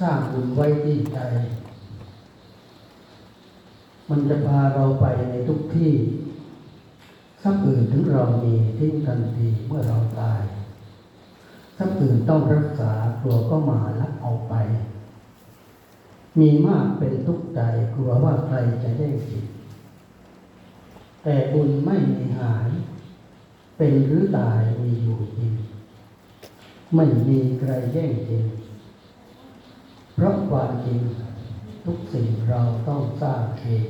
สร้างบุญไว้ที่ใจ มันจะพาเราไปในทุกที่ทรัพย์อื่นถึงเรามีทิ้งทันทีเมื่อเราตายทรัพย์อื่นต้องรักษากลัวก็มาลักเอาไป มีมากเป็นทุกข์ใจกลัวว่าใครจะแย่งจิตแต่บุญไม่มีหาย เป็นหรือตายมีอยู่จริง ไม่มีใครแย่งจริง เพราะความจริงทุกสิ่งเราต้องสร้างเอง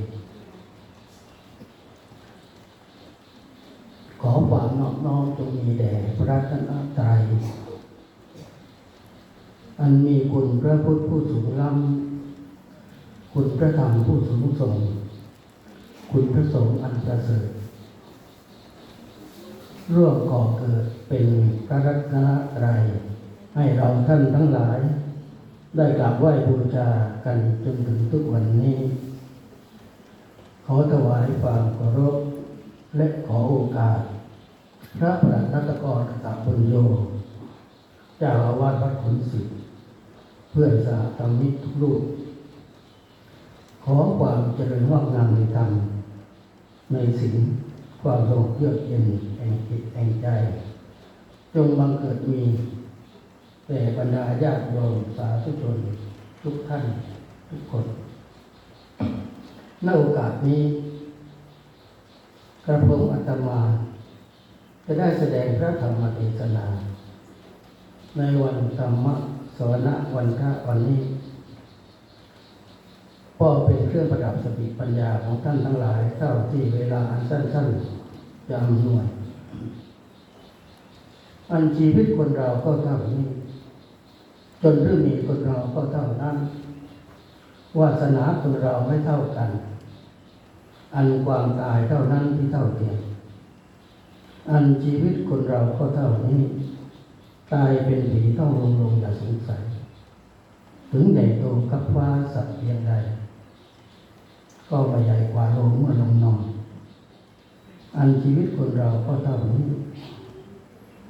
ขอความนอบน้อมจงมีแด่พระรัตนตรัย อันมีคุณพระพุทธผู้สูงล้ำ คุณพระธรรมผู้สูงส่ง คุณพระสงฆ์อันประเสริฐ ร่วมก่อเกิดเป็นพระรัตนตรัย ให้เราท่านทั้งหลาย ได้กราบไหว้บูชากันจนถึงทุกวันนี้ ขอถวายความเคารพและขอโอกาส พระประนัตกรตาบุญโยเจ้าอาวาสวัดขุนศิษย์เพื่อนสาธรรมิทุกรูปขอความเจริญงอกงามในธรรมในสิ่งความสงบเยือกเย็นแห่งจิตแห่งใจ จงบังเกิดมี แต่บรรดาญาติโยมสาธุชนทุกท่านทุกคนณโอกาสนี้ กระผมอัตมา จะได้แสดงพระธรรมเทศนา ในวันธรรมสวนะวันพระวันนี้ก็เป็นเครื่องประดับสติปัญญาของท่านทั้งหลายเท่าที่เวลาอันสั้นๆจะอำนวย อันชีวิตคนเราก็เท่านี้ จนเรื่องมีคนเราก็เท่านั้นวาสนาคนเราไม่เท่ากัน อันความตายเท่านั้นที่เท่าเทียมอันชีวิตคนเราก็เท่านี้ ตายเป็นผีต้องลงลงอย่าสงสัย ถึงใหญ่โตกับฟ้าสัตว์เพียงใด ก็ไม่ใหญ่กว่าลงเมื่อลงนอน อันชีวิตคนเราก็เท่านี้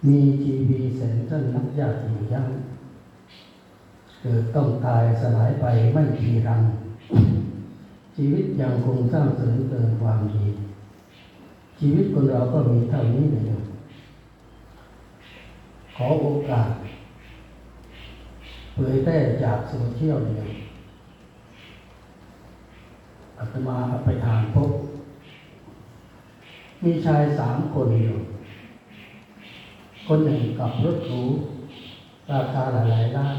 มีชีวีแสนสั้นนับยากอยู่ยัง เกิดต้องตายสลายไปไม่มีรัง ชีวิตยังคงสร้างเสริมเติมความดี ชีวิตคนเราก็มีเท่านี้เลยขอโอกาสเผยแพร่จากโซเชียลเนี่ยอาตมาไปอ่านพบ มีชายสามคนอยู่ คนหนึ่งกับรถหรูราคาหลายๆล้าน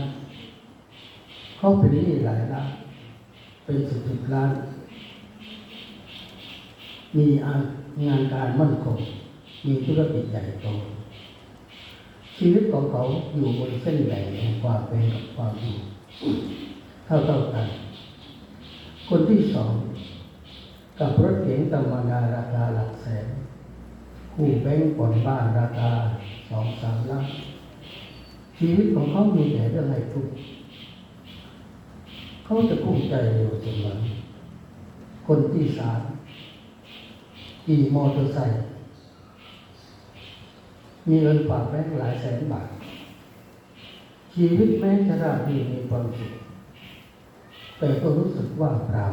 เขาเป็นหนี้หลายล้านเป็นสิบสิบล้าน มีงานการมั่นคง มีธุรกิจใหญ่โตชีวิตของเขาอยู่บนเส้นแบ่งแห่งความเป็นกับความอยู่เท่าเท่ากัน คนที่สองกับรถเก๋งธรรมดาราคาหลักแสนคู่แบงก์ผ่อนบ้านราคาสองสามล้านชีวิตของเขามีแต่เรื่องให้ทุกข์ เขาจะกุ้มใจอยู่เสมอคนที่สามขี่มอเตอร์ไซค์มีเงินฝากแบงค์หลายแสนบาท ชีวิตแม้จะราบรื่นมีความสุขแต่ก็รู้สึกว่างเปล่า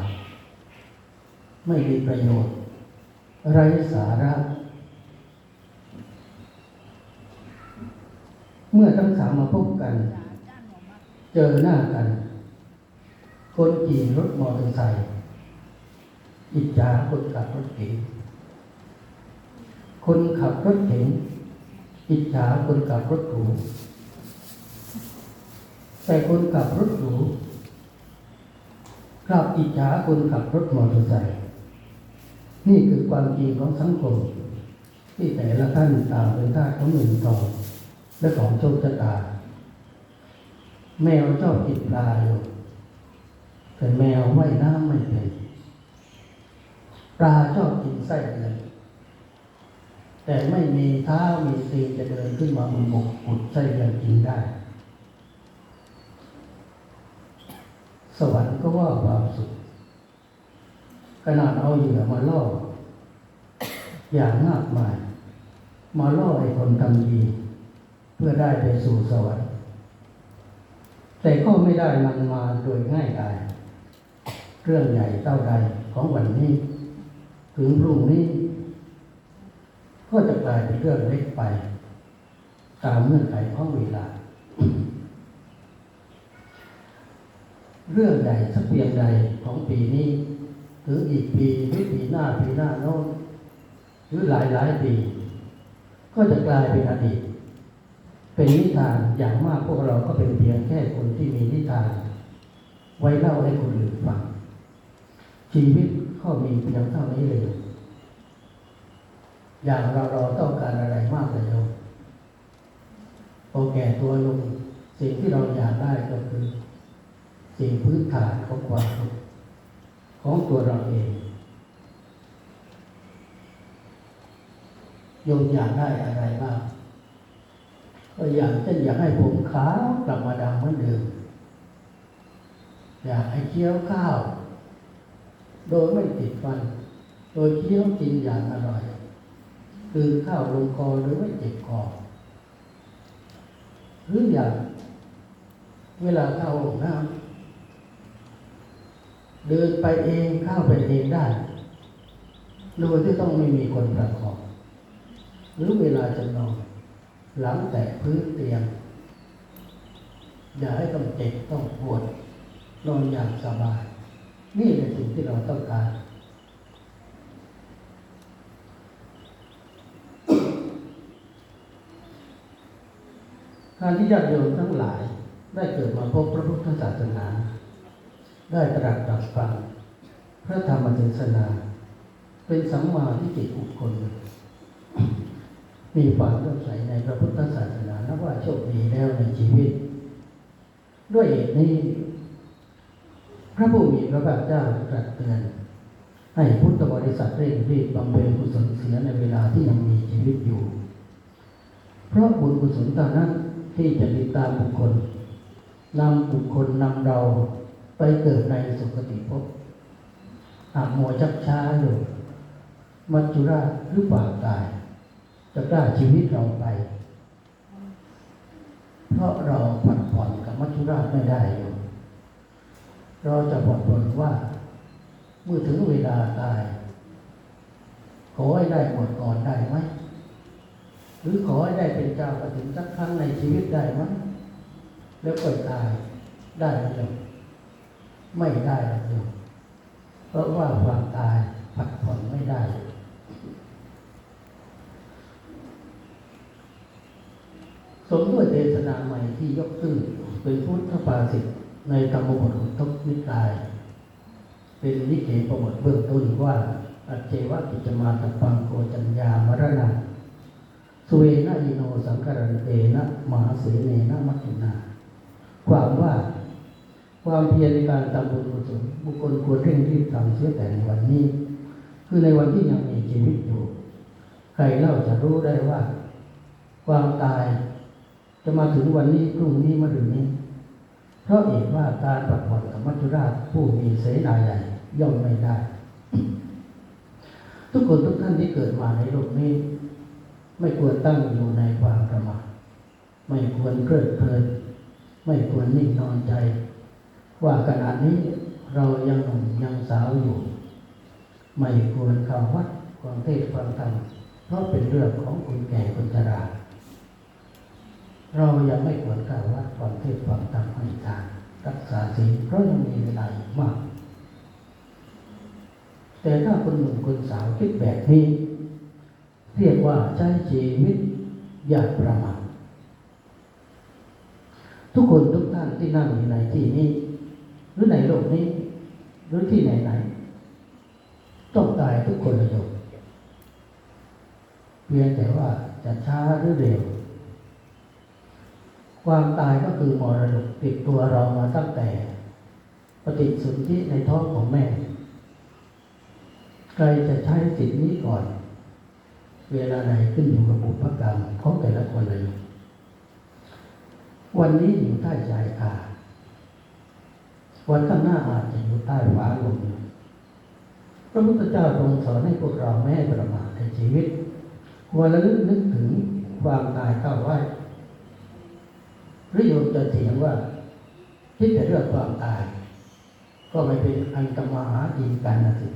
ไม่มีประโยชน์ ไร้สาระ เมื่อทั้งสามมาพบกัน เจอหน้ากัน คนขี่รถมอเตอร์ไซค์อิจฉาคนขับรถเก๋งคนขับรถเก๋งอิจฉาคนขับรถหรูแต่คนขับรถหรูกลับอิจฉาคนขับรถมอเตอร์ไซค์นี่คือความจริงของสังคม ที่แต่ละท่านต่างเป็นทาของเงินทองและของโชคชะตา แมวชอบกินปลาอยู่ แต่แมวว่ายน้ำไม่เป็นปลาชอบกินไส้เดือนแต่ไม่มีเท้ามีตีนจะเดินขึ้นมาบนบกขุดไส้เดือนกินได้ สวรรค์ก็ว่าความสุขขนาดเอาเหยื่อมาล่อ อย่างมากมาย มาล่อให้คนทำดีเพื่อได้ไปสู่สวรรค์ แต่แต่ก็ไม่ได้มันมาโดยง่ายดาย เรื่องใหญ่เท่าใดของวันนี้ ถึงพรุ่งนี้ ก็จะกลายเป็นเรื่องเล็กไป ตามเงื่อนไขของเวลา เรื่องใดสักเพียงใดของปีนี้ถึงอีกปีหรือปีหน้าปีหน้าโน้นหรือหลายหลายปี ก็จะกลายเป็นอดีต เป็นนิทานอย่างมากพวกเราก็เป็นเพียงแค่คนที่มีนิทาน ไว้เล่าให้คนอื่นฟัง ชีวิตก็มีเพียงเท่านี้เลยอย่างเราเราต้องการอะไรมากเลยโยมพอแก่ตัวลงสิ่งที่เราอยากได้ก็คือ สิ่งพื้นฐานของความสุขของตัวเราเองโยมอยากได้อะไรบ้างก็อยากเช่นอยากให้ผมขาวกลับมาดำเหมือนเดิมอยากให้เคี้ยวข้าว โดยไม่ติดฟัน โดยเคี้ยวกินอย่างอร่อย คือข้าวลงคอหรือไม่เจ็บคอหรืออย่ากเวลาเข้าห้องน้ำเดินไปเองเข้าไปเองได้โดยที่ต้องไม่มีคนประคองหรือเวลาจะนอนหลังแตะพื้นเตียง อย่าให้ต้องเจ็บต้องปวดนอนอย่างสบาย นี่เป็นสิ่งที่เราต้องการการที่ญาติโยมทั้งหลายได้เกิดมาพบพระพุทธศาสนา ได้ตรัสตรับฟังพระธรรมเทศนา เป็นสัมมาทิฏฐิบุคคล มีความเลื่อมใสในพระพุทธศาสนานับว่าโชคดีแล้วในชีวิต ด้วยเหตุนี้ พระผู้มีพระภาคเจ้าตรัสเตือนให้พุทธบริษัทเร่งรีบบำเพ็ญกุศลเสียในเวลาที่ยังมีชีวิตอยู่ เพราะบุญกุศลเท่านั้นที่จะติดตามบุคคลนำบุคคลนำเราไปเกิดในสุคติภพหากมัวชักช้าอยู่มัจจุราชหรือป่าตาย จะกล้าชีวิตเราไป เพราะเราผัดผ่อนกับมัจจุราชไม่ได้อยู่ เราจะผ่อนผ่อนว่า เมื่อถึงเวลาตาย ขอให้ได้หมดก่อนได้ไหมหรือขอให้ได้เป็นเจ้ากระถิ่นสักครั้งในชีวิตได้ไหมแล้วก็ตายได้หรือยังไม่ได้หรือเพราะว่าความตายผัดผ่อนไม่ได้สมด้วยเทศนาใหม่ที่ยกขึ้นเป็นพุทธภาษิต ในธรรมบทของทกนิกาย เป็นนิเกประวัติเบื้องต้นว่าอัจเจวะกิจมาตปังโกจัญญามรณะสุเวนะอิโนสังกรันเตนะมหาเสเนนะมัจจุนา ความว่าความเพียรในการทำบุญกุศลบุคคลควรเร่งรีบทำเสียแต่ในวันนี้ คือในวันที่ยังมีชีวิตอยู่ ใครเล่าจะรู้ได้ว่า ความตายจะมาถึงวันนี้พรุ่งนี้มะรืนนี้ เพราะเอกว่าการปัดผ่อนกับมัจจุราชผู้มีเสนาใหญ่ย่อมไม่ได้ ทุกคนทุกท่านที่เกิดมาในโลกนี้ ไม่ควรตั้งอยู่ในความประมาทไม่ควรเพลิดเพลิน ไม่ควรนิ่งนอนใจ ว่าขณะนี้เรายังหนุ่มยังสาวอยู่ ไม่ควรเข้าวัดควรเทศน์ฟังธรรมเพราะเป็นเรื่องของคนแก่คนชรา เรายังไม่ควรเข้าวัดฟังเทศน์ฟังธรรมให้ทานรักษาศีลเพราะยังมีเวลาอีกมาก แต่ถ้าคนหนุ่มคนสาวคิดแบบนี้ เรียกว่าใช้ชีวิตอย่างประมาททุกคนทุกท่านที่นั่งอยู่ในที่นี้ หรือในโลกนี้ หรือที่ไหนไหนๆต้องตายทุกคนเลยเพียงแต่ว่าจะช้าหรือเร็ว ความตายก็คือมรดกติดตัวเรามาตั้งแต่ปฏิสนธิในท้องของแม่ ใครจะใช้สิทธินี้ก่อน เวลาใดขึ้นอยู่กับบุพกรรมของแต่ละคนเลย วันนี้อยู่ใต้ชายคาวันข้างหน้าอาจจะอยู่ใต้ฝาลมพระพุทธเจ้าทรงสอนให้พวกเราไม่ให้ประมาทในชีวิตควรระลึกนึกถึงความตายเข้าไว้ หรือโยมจะเถียงว่าคิดแต่เรื่องความตาย ก็ไม่เป็นอันตมาหากินกันนะสิ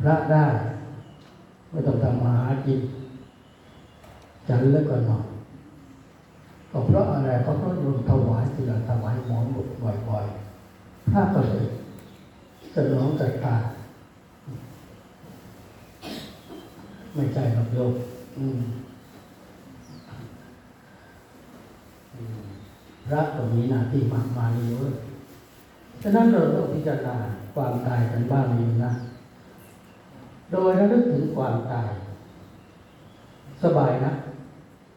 พระได้ไม่ต้องทำมาหากินฉันแล้วก็นอนก็เพราะอะไรก็เพราะโยมถวายเสือถวายหมอนบุกบ่อยๆพระก็เลยสนองศรัทธาไม่ใช่หรอกโยมอืมอืมพระ ก็มีหน้าที่มากมายเยฉะนั้นเราต้องพิจารณาความตายกันบ้างอยู่นะ โดยระลึกถึงความตาย สบายนะ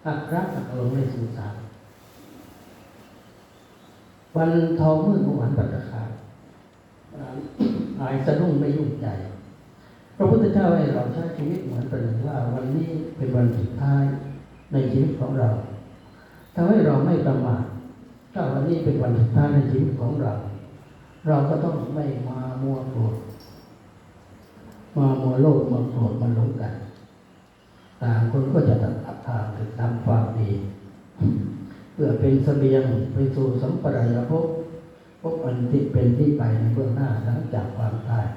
หักรักหักลงในสุสานวันทองมืดเมื่อวันปัตตคาหายสะดุ้งไม่ยุ่งใจพระพุทธเจ้าให้เราใช้ชีวิตเหมือนประหนึ่งว่า วันนี้เป็นวันสุดท้ายในชีวิตของเราทำให้เราไม่ประมาท ถ้าวันนี้เป็นวันสุดท้ายในชีวิตของเรา เราก็ต้องไม่มามัวโกรธมามัวโลภมาโกรธมาหลงกันต่างคนก็จะตัดทางถึงทำความดี เพื่อเป็นเสบียงไปสู่สัมปรายภพพบอันที่เป็นที่ไปในเบื้องหน้าหลังจากความตาย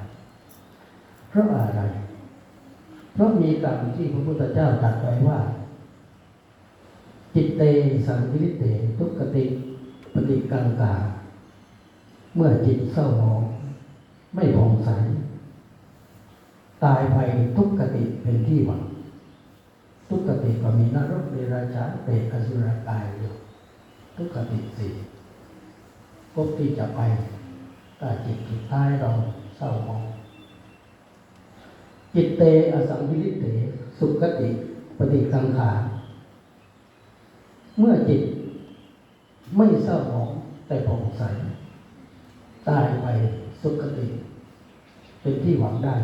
เพราะอะไร เพราะมีกรรมที่พระพุทธเจ้าตรัสไว้ว่า จิตเตสังวิริเตทุกขติ ฏิกังกา เมื่อจิตเศร้าหมอง ไม่ผ่องใส ตายไปทุกขติเป็นที่หวัง ทุกขติก็มีนรกเดรัจฉานเปรตอสุรกายอยู่ทุกขติสี่พบที่จะไปถ้าจิตสุดท้ายเราเศร้าหมองจิตเตอสังวิริเตสุขติปฏิกังขา เมื่อจิต ไม่เศร้าหมองแต่ผ่องใสตายไปสุขติ เป็นที่หวังได้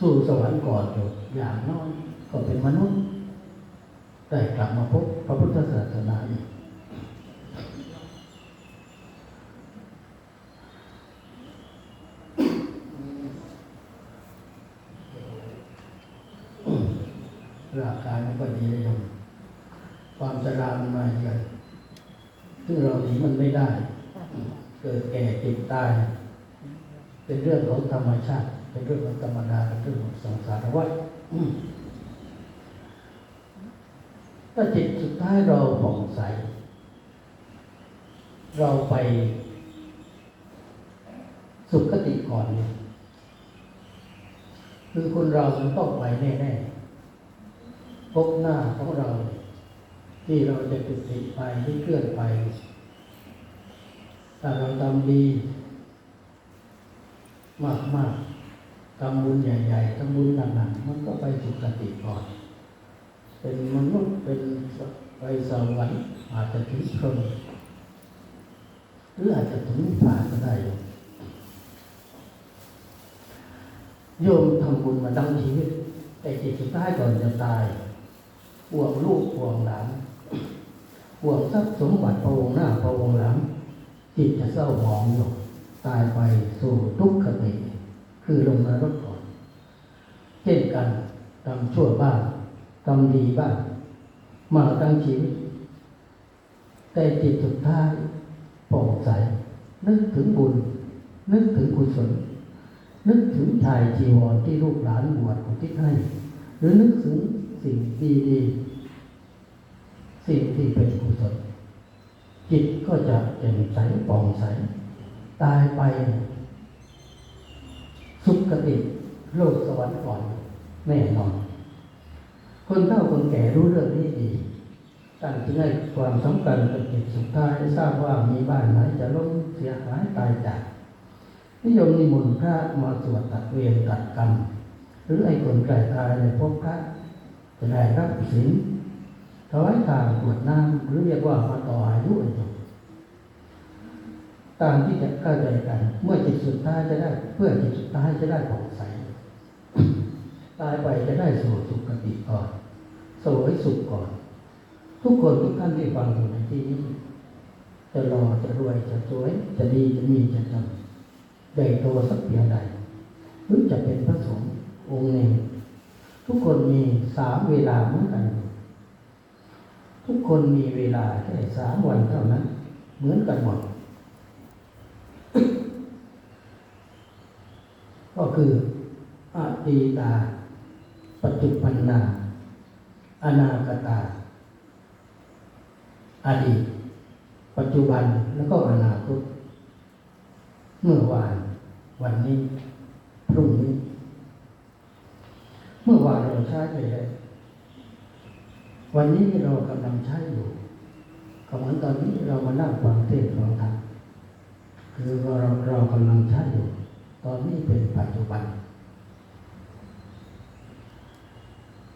สู่สวรรค์ก่อนอยู่อย่างน้อยก็เป็นมนุษย์ได้กลับมาพบพระพุทธศาสนาอีก ร่างกายมัน ก็ดีเลยโยมความชรามันมาเยือนซึ่งเราหนีมันไม่ได้ เกิดแก่เจ็บตาย เป็นเรื่องของธรรมชาติ เป็นเรื่องของธรรมดาเป็นเรื่องของสังสารวัฏถ้าจิตสุดท้ายเราผ่องใส เราไปสุขติก่อนเนี่ยคือคนเรามันต้องไปแน่ๆ พบหน้าของเรา ที่เราจะจุติไปที่เคลื่อนไป ถ้าเราทำดี มากมากทำบุญใหญ่ๆทำบุญหนักๆมันก็ไปสุคติก่อน เป็นมนุษย์เป็นไปสวรรค์อาจจะถึงพรหมหรืออาจจะถึงนิพพานก็ได้โยมทำบุญมาตั้งชีวิตแต่จิตสุดท้ายก่อนจะตาย ห่วงลูกห่วงหลานห่วงทรัพย์สมบัติพระองค์หน้าพระองค์หลัง จิตจะเศร้าหมองอยู่ตายไปสู่ทุกขติคือลงนรกก่อน เช่นกันทำชั่วบ้างทำดีบ้างมาตั้งชีวิตแต่จิตสุดท้ายผ่องใส นึกถึงบุญ นึกถึงกุศล นึกถึงชายจีวรที่ลูกหลานบวชของที่ให้ หรือนึกถึง สิ่งดีๆสิ่งที่เป็นกุศลจิตก็จะแจ่มใสป่องใส ตายไป สุขติโลกสวรรค์ก่อนแน่นอน คนเฒ่าคนแก่รู้เรื่องนี้ดีตั้งที่ให้ความสำคัญกับจิตสุดท้าย ทราบว่ามีบ้านไหนจะล้มเสียหายตายจากนิยมนิมนต์พระมาสวดตัดเวรตัดกรรม หรือไอ้คนไกลตายในพบพระ จะได้รับศีลถวายทานกวดน้ำหรือเรียกว่ามาต่ออายุอายุตามที่จะเข้าใจกัน เมื่อจิตสุดท้ายจะได้ เพื่อจิตสุดท้ายจะได้ผ่องใสตายไปจะได้สู่สุคติก่อนสวยสุขก่อน ทุกคนทุกท่านที่ฟังอยู่ในที่นี้จะรอจะรวยจะสวย จะดีจะมีจะจำใหญ่โตสักเพียงใดหรือจะเป็นพระสงฆ์องค์หนึ่ง ทุกคนมีสามเวลาเหมือนกัน ทุกคนมีเวลาแค่สามวันเท่านั้น เหมือนกันหมด ก็คืออาตีตา ปัจจุบันนาอนาคตา อดีต ปัจจุบันแล้วก็อนาคต เมื่อวาน วันนี้ พรุ่งนี้ เมื่อวานเราใช้ไปแล้ววันนี้เรากำลังใช้อยู่ก็เหมือนตอนนี้เรามานั่งฟังเทศน์ฟังธรรมคือเราเรากำลังใช้อยู่ ตอนนี้เป็นปัจจุบัน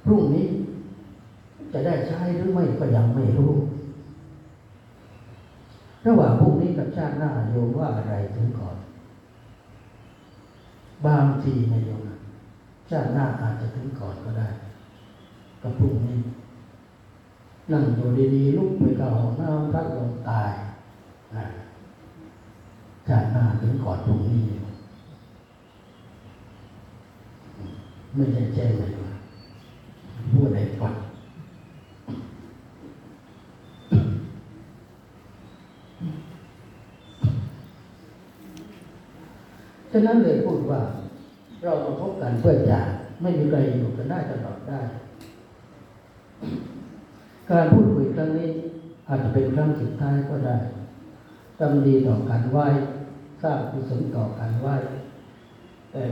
พรุ่งนี้จะได้ใช้หรือไม่ก็ยังไม่รู้ ระหว่างพรุ่งนี้กับชาติหน้าโยมว่าอะไรถึงก่อน บางทีนะโยมน ชาติหน้าอาจจะถึงก่อนก็ได้ กับพรุ่งนี้ นั่งอยู่ดีๆลุกไปเข้าห้องน้ำพัดลมตายชาติหน้าถึงก่อนพรุ่งนี้ ไม่ใช่แจ้งเลยว่าพูดอะไรก่อนฉะนั้นเลยพูดว่า เรามาพบกันเพื่อจะไม่มีใครอยู่กันได้ตลอดได้ การพูดคุยครั้งนี้อาจจะเป็นครั้งสุดท้ายก็ได้ทำดีต่อกันไหว้สร้างกุศลต่อกันไหว้แต่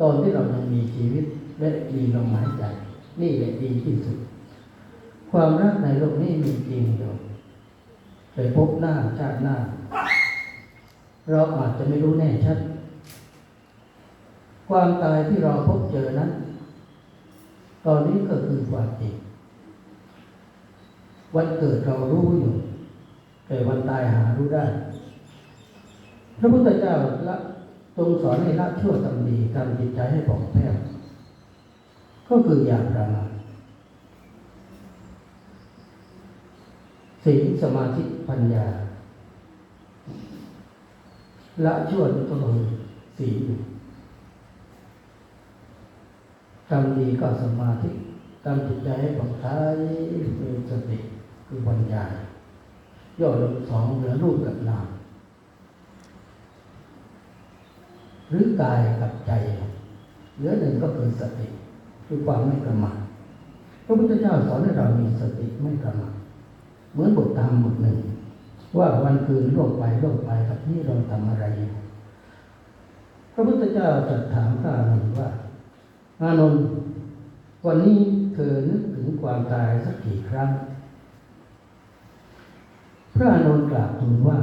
ตอนที่เรายังมีชีวิตและมีลมหายใจ นี่แหละดีที่สุด ความรักในโลกนี้มีจริงอยู่ไปพบหน้าชาติหน้า เราอาจจะไม่รู้แน่ชัด ความตายที่เราพบเจอนั้น ตอนนี้ก็คือความจริงวันเกิดเรารู้อยู่ แต่วันตายหารู้ได้ พระพุทธเจ้าละทรงสอนให้ละชั่วทำดีทำจิตใจให้ผ่องแผ้วก็คืออย่าประมาทศีลสมาธิปัญญา ละชั่วนี่ก็คือศีล ทำดีก็สมาธิทำจิตใจให้ผ่องคลายเป็นสติคือปัญญาย่อลงสองเหลือรูปกับนามหรือกายกับใจเหลือหนึ่งก็คือสติ คือความไม่ประมาทพระพุทธเจ้าสอนให้เรามีสติไม่ประมาทเหมือนบทธรรมบทหนึ่ง ว่าวันคืนล่วงไปล่วงไปกับที่เราทำอะไรอยู่พระพุทธเจ้าตรัสถามพระอานนว่า อานนท์วันนี้เธอนึกถึงความตายสักกี่ครั้ง พระอานนท์กราบทูลว่า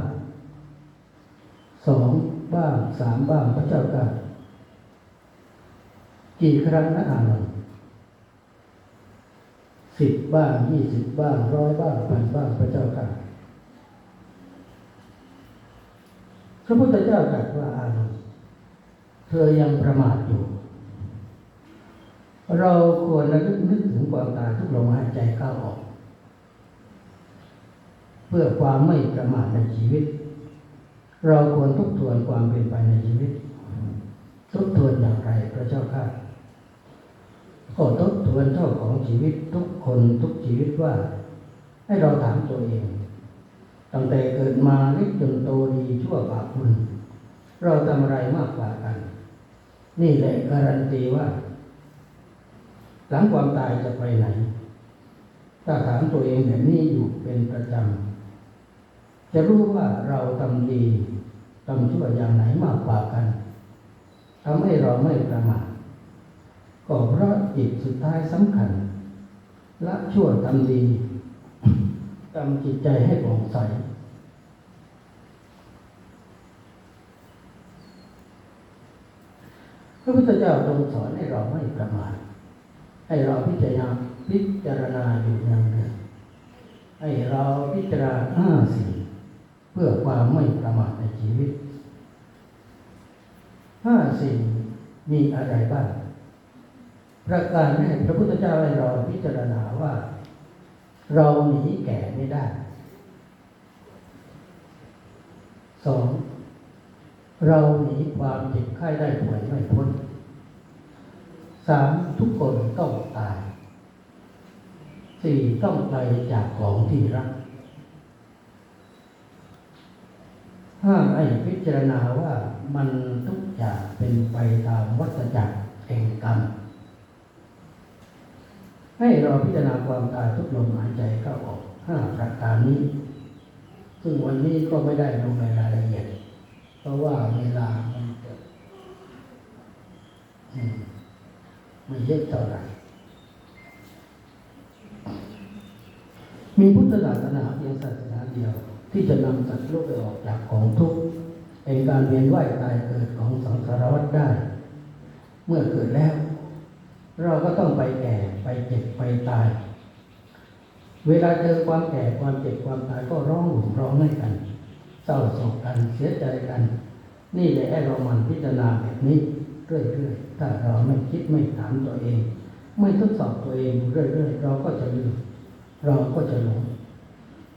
สองบ้างสามบ้างพระเจ้าค่ะกี่ครั้งนะอานนท์สิบบ้างยี่สิบบ้างร้อยบ้างพันบ้างพระเจ้าค่ะพระพุทธเจ้าตรัสว่าอานนท์เธอยังประมาทอยู่ เราควรระลึกนึกถึงความตายทุกลมหายใจเข้าออก เพื่อความไม่ประมาทในชีวิต เราควรทบทวนความเป็นไปในชีวิต ทบทวนอย่างไรพระเจ้าค่ะก็ทบทวนเจ้าของชีวิตทุกคนทุกชีวิตว่า ให้เราถามตัวเอง ตั้งแต่เกิดมาเล็กจนโตดีชั่วบาปบุญเราทำอะไรมากกว่ากัน นี่แหละการันตีว่า หลังความตายจะไปไหน ถ้าถามตัวเองแบบนี้อยู่เป็นประจำ จะรู้ว่าเราทำดีทำชั่วอย่างไหนมากกว่ากันทำให้เราไม่ประมาทก็เพราะจิตสุดท้ายสำคัญละชั่วทำดีทำจิตใจให้ผ่องใสพระพุทธเจ้าทรงสอนให้เราไม่ประมาท ให้เราพิจารณาพิจารณาอยู่อย่างเดียวให้เราพิจารณาห้าสิ่งเพื่อความไม่ประมาทในชีวิตห้าสิ่งมีอะไรบ้าง ประการแรกพระพุทธเจ้าให้เราพิจารณาว่า เราหนีแก่ไม่ได้สองเราหนีความเจ็บไข้ได้ป่วยไม่พ้น สามทุกคนต้องตายสี่ต้องไปจากของที่รักห้าให้พิจารณาว่ามันทุกอย่างเป็นไปตามวัฏจักรแห่งกรรมให้เราพิจารณาความตายทุกลมหายใจเข้าออกห้าประการนี้ ซึ่งวันนี้ก็ไม่ได้ลงในรายละเอียด เพราะว่าเวลามันจะ มไม่เยอะเท่าไหร่มีพุทธศาสนาเพียงศาสนาเดียว ที่จะนำสัตว์โลกไปออกจากของทุกข์แห่งการเวียนว่ายตายเกิดของสังสารวัฏได้ เมื่อเกิดแล้ว เราก็ต้องไปแก่ไปเจ็บไปตาย เวลาเจอความแก่ความเจ็บความตายก็ร้องห่มร้องให้กันเศร้าโศกกันเสียใจกัน นี่แหละให้เรามันพิจารณาแบบนี้เรื่อยๆ ถ้าเราไม่คิดไม่ถามตัวเอง ไม่ทดสอบตัวเองเรื่อยๆเราก็จะลืมเราก็จะหลง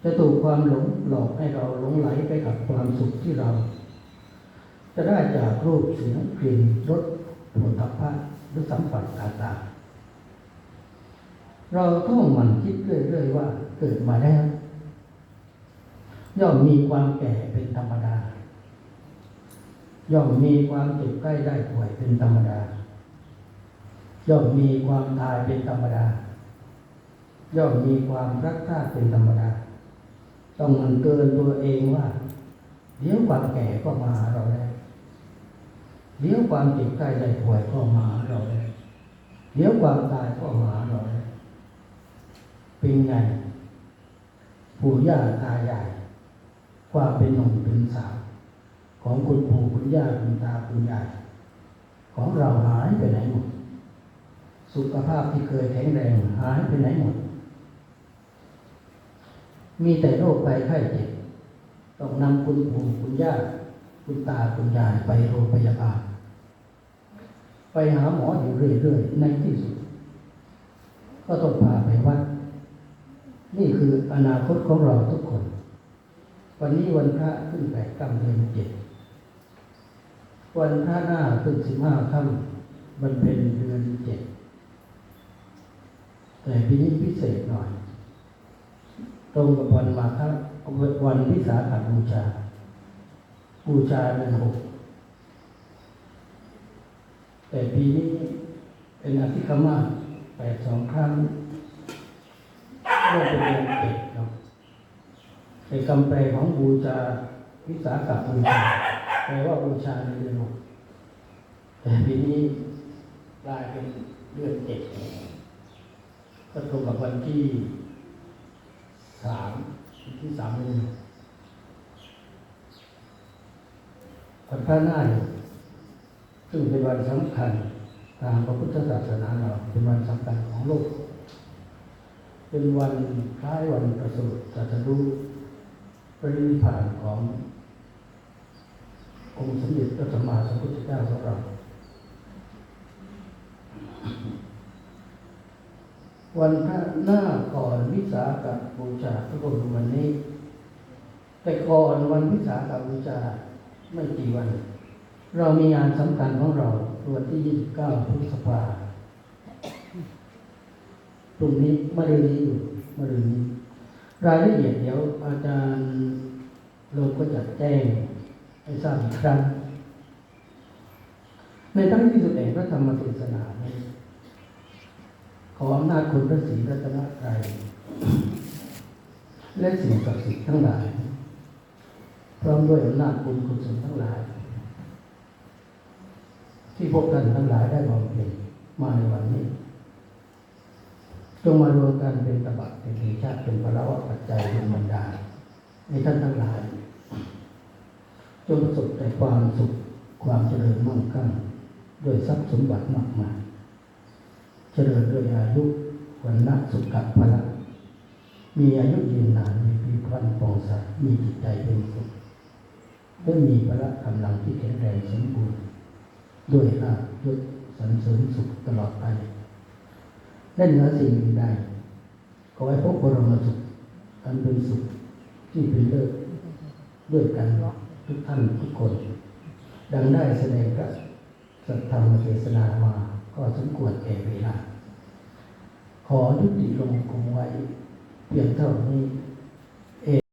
จะถูกความหลงหลอกให้เราหลงไหลไปกับความสุขที่เรา จะได้จากรูปเสียงกลิ่นรสผลตภัณฑ์หรือสัมผัสต่างๆเราต้องหมั่นคิดเรื่อยๆว่าเกิดมาแล้วย่อมมีความแก่เป็นธรรมดา ย่อมมีความเจ็บใกล้ได้ป่วยเป็นธรรมดา ย่อมมีความตายเป็นธรรมดา ย่อมมีความรักษาเป็นธรรมดา ต้องมันเกินตัวเองว่าเดี๋ยวความแก่ก็มาหาเราแล้วเดี๋ยวความเจ็บใกล้ได้ป่วยก็มาหาเราแล้วเดี๋ยวความตายก็มาหาเราแล้วเป็นไงปู่ย่าตายายความเป็นหนุ่มเป็นสาว ของคุณปู่คุณย่าคุณตาคุณยายของเราหายไปไหนหมด สุขภาพที่เคยแข็งแรงหายไปไหนหมด มีแต่โรคไปไข้เจ็บต้องนำคุณปู่คุณย่าคุณตาคุณยายไปโรงพยาบาล ไปหาหมออยู่เรื่อยๆในที่สุด ก็ต้องพาไปวัด นี่คืออนาคตของเราทุกคน วันนี้วันพระขึ้นแปดกำเดือนเจ็ด วันพระหน้าขึ้นสิบห้าค่ำมันเป็นเดือนเจ็ดแต่ปีนี้พิเศษหน่อย ตรงกับวันมาครับวันวิสาขบูชา บูชาเดือนหกแต่ปีนี้เป็นอาทิตย์ขมาแปดสองครั้งเริ่เป็นเดือนเจ็ดเนาะในคำแปลของบูชาวิสาขบูชา แปลว่าบูชาในเดือนหกแต่ปีนี้กลายเป็นเดือนเจ็ดก็ตรงกับวันที่สามที่สามเดือนวันพระหน้าเนี่ซึ่งเป็นวันสำคัญทางพระพุทธศาสนาเราเป็นวันสำคัญของโลก เป็นวันคล้ายวันประสูติตรัสรู้ปรินิพพานของ องค์สมเด็จพระสัมมาสัมพุทธเจ้าของเราวันพระหน้าก่อนวิสาขบูชาทุกคนวันนี้ แต่ก่อนวันวิสาขบูชาไม่กี่วัน เรามีงานสำคัญของเราวันที่ 29พฤษภาตรงนี้มาเรืนนี้อยู่มาเรืนนี้ รายละเอียดเดี๋ยวอาจารย์ลกก็จะแจ้ง ให้ทราบครั้งในทั้งที่สุดเองพระธรรมเทศนานี้ขออำนาจคุณพระศรีรัตนตรัยและสิ่งศักดิ์สิทธิ์ทั้งหลาย พร้อมด้วยอำนาจคุณกุศลทั้งหลาย ที่พวกท่านทั้งหลายได้บำเพ็ญมาในวันนี้จงมารวมกันเป็นตบะเป็นชาติเป็นพระวะปัจจัยเป็นบรรดาในท่านทั้งหลาย จงประสบแต่ความสุขความเจริญมั่งคั่งด้วยทรัพย์สมบัติมากมาย เจริญด้วยอายุวันนัสุขภพละมีอายุยืนนานมีปีพันปองใสมีจิตใจเป็นสุขและมีพละกำลังที่แข็งแรงสมบูรณ์ด้วยลาภยศสรรเสริญสุขตลอดไปและเหนือสิ่งใดขอให้พบบรมสุขอันเป็นสุขที่เป็นเลิศด้วยกัน ทุกท่านทุกคน ดังได้แสดงพระสัทธรรมเทศนามาก็สมควรแก่เวลา ขอยุติลงคงไว้ เพียงเท่านี้